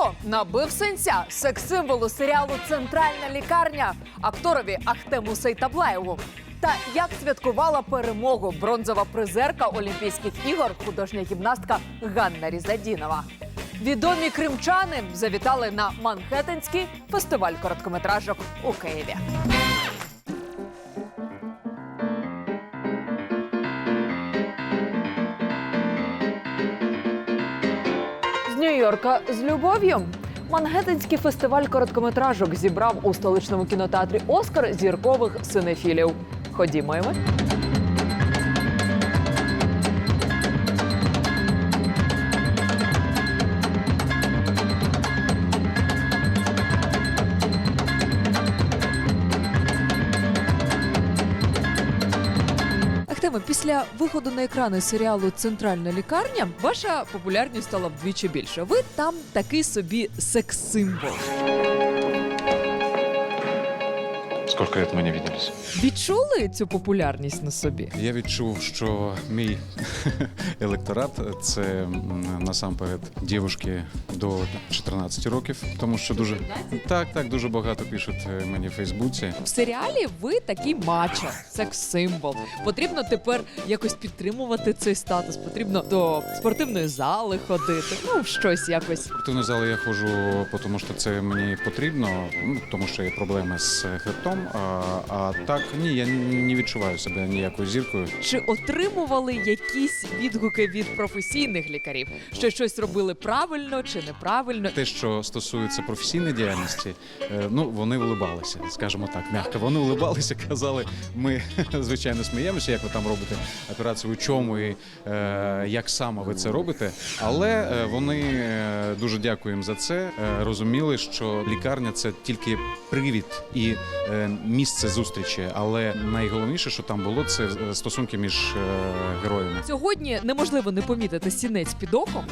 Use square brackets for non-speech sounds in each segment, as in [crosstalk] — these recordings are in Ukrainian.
Хто набив сенця секс-символу серіалу Центральна лікарня акторові Ахтему Сейтаблаєву? Та як святкувала перемогу бронзова призерка Олімпійських ігор художня гімнастка Ганна Різадінова? Відомі кримчани завітали на Манхеттенський фестиваль короткометражок у Києві. Нью-Йорка з любов'ю. Мангеттенський фестиваль короткометражок зібрав у столичному кінотеатрі Оскар зіркових синефілів. Ходімо і. Ахтеме, після виходу на екрани серіалу Центральна лікарня ваша популярність стала вдвічі більше. Ви там такий собі секс-символ. Сколько лет мы не виделись? Відчули цю популярність на собі? Я відчув, що мій [laughs] електорат це м, насамперед дівушки до 14 років, тому що дуже так, так дуже багато пишуть е, мені в Фейсбуці. В серіалі ви такий мачо, секс-символ. Потрібно тепер якось підтримувати цей статус. Потрібно до спортивної зали ходити. Ну, щось якось. В спортивну залу я ходжу, тому що це мені потрібно, ну, тому що є проблеми з хребтом. А, а так ні, я не відчуваю себе ніякою зіркою. Чи отримували якісь відгуки від професійних лікарів, що щось робили правильно чи неправильно? Те, що стосується професійної діяльності, е, ну вони улибалися, скажімо так, м'яко. Вони улибалися, [laughs] казали, ми звичайно сміємося, як ви там робите операцію, у чому і е, як саме ви це робите. Але е, вони дуже дякую їм за це. розуміли, що лікарня це тільки привід і місце зустрічі. Але найголовніше, що там було, це е, стосунки між е, героями. Сьогодні неможливо не помітити сінець під оком.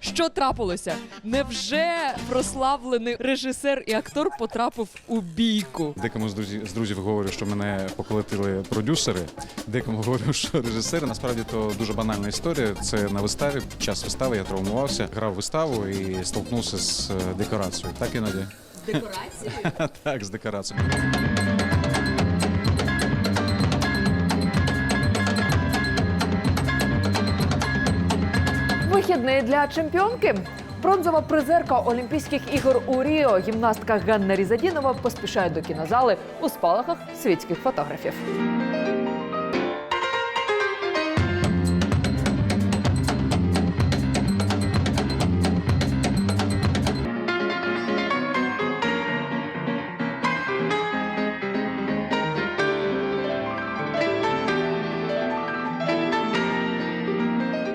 Що трапилося? Невже прославлений режисер і актор потрапив у бійку? Декому з друзів з друзів говорю, що мене поколотили продюсери. Декому говорю, що режисери. Насправді то дуже банальна історія. Це на виставі. Під час вистави я травмувався, грав виставу і столкнувся з е, декорацією. Так іноді. Декорації? [laughs] Так, з декорацією. Вихідний для чемпіонки. Бронзова призерка Олімпійських ігор у Ріо, гімнастка Ганна Різадінова поспішає до кінозали у спалахах світських фотографів.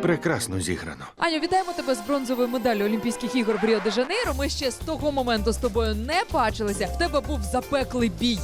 Прекрасно зіграно. Аню, вітаємо тебе з бронзовою медаллю Олімпійських ігор в Ріо де Жанейро. Ми ще з того моменту з тобою не бачилися. В тебе був запеклий бій.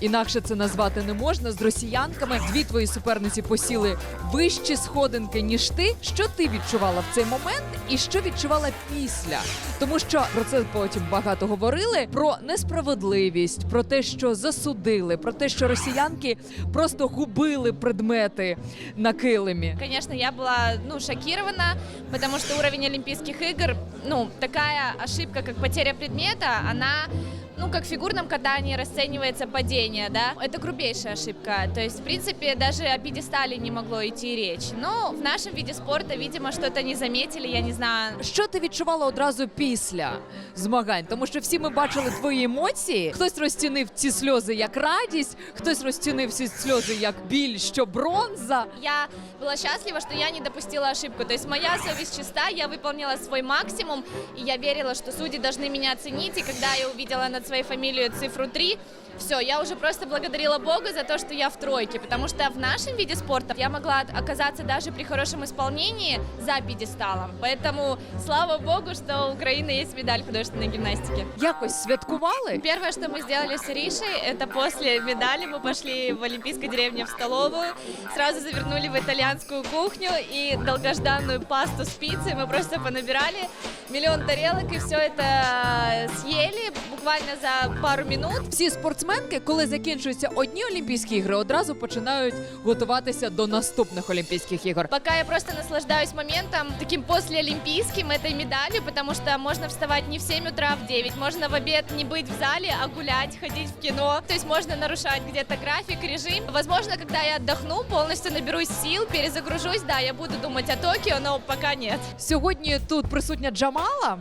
Інакше це назвати не можна з росіянками. Дві твої суперниці посіли вищі сходинки, ніж ти. Що ти відчувала в цей момент, і що відчувала після? Тому що про це потім багато говорили: про несправедливість, про те, що засудили, про те, що росіянки просто губили предмети на килимі. Конечно, я была, ну, шокирована, потому что уровень Олимпийских игр, ну, такая ошибка, как потеря предмета, она, ну, как в фигурном катании расценивается падение, да, это грубейшая ошибка, то есть, в принципе, даже о пьедестале не могло идти речь, но в нашем виде спорта, видимо, что-то не заметили, я не знаю, Що ти відчувала одразу після змагань? Тому що всі ми бачили твої емоції. Хтось розцінив ці сльози як радість, хтось розцінив ці сльози як біль, що бронза. я была счастлива, что я не допустила ошибку. То есть моя совесть чиста, я выполнила свой максимум, и я верила, что судьи должны меня оценить. И когда я увидела над своей фамилией цифру 3, все, я уже просто благодарила Бога за то, что я в тройке, потому что в нашем виде спорта я могла оказаться даже при хорошем исполнении за пьедесталом. Поэтому слава Богу, что у Украины есть медаль художественной гимнастики. Якось святкували? Первое, что мы сделали с Иришей, это после медали мы пошли в Олимпийской деревне в столовую, сразу завернули в итальянскую кухню и долгожданную пасту с пиццей мы просто понабирали миллион тарелок и все это съели. Буквально за пару минут. Всі спортсменки, коли закінчуються одні Олімпійські ігри, одразу починають готуватися до наступних Олімпійських ігор. Пока я просто наслаждаюсь моментом, таким послеолимпийским, этой медалью, потому что можно вставать не в 7 утра, а в 9, можно в обед не быть в зале, а гулять, ходить в кино, то есть можно нарушать где-то график, режим. Возможно, когда я отдохну, полностью наберусь сил, перезагружусь, да, я буду думать о Токио, но пока нет. Сьогодні тут присутня Джамала.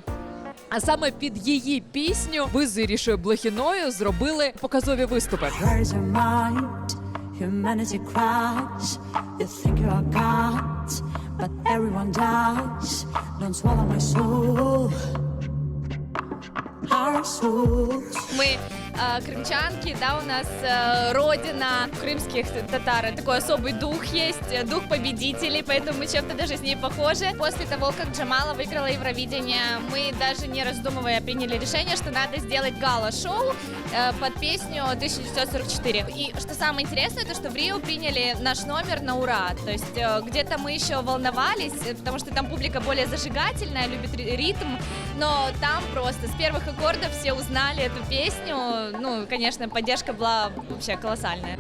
А саме під її пісню ви з Ірішою Блохіною зробили показові виступи. Humanity cries. You think you are gods, but everyone dies. Don't swallow my soul. Our souls. Э, крымчанки, да, у нас э, родина крымских татар, такой особый дух есть, э, дух победителей, поэтому мы чем-то даже с ней похожи. После того, как Джамала выиграла Евровидение, мы даже не раздумывая приняли решение, что надо сделать гала-шоу э, под песню 1944. И что самое интересное, то что в Рио приняли наш номер на ура, то есть э, где-то мы еще волновались, э, потому что там публика более зажигательная, любит ри- ритм, но там просто с первых аккордов все узнали эту песню. Ну, конечно, поддержка была вообще колоссальная.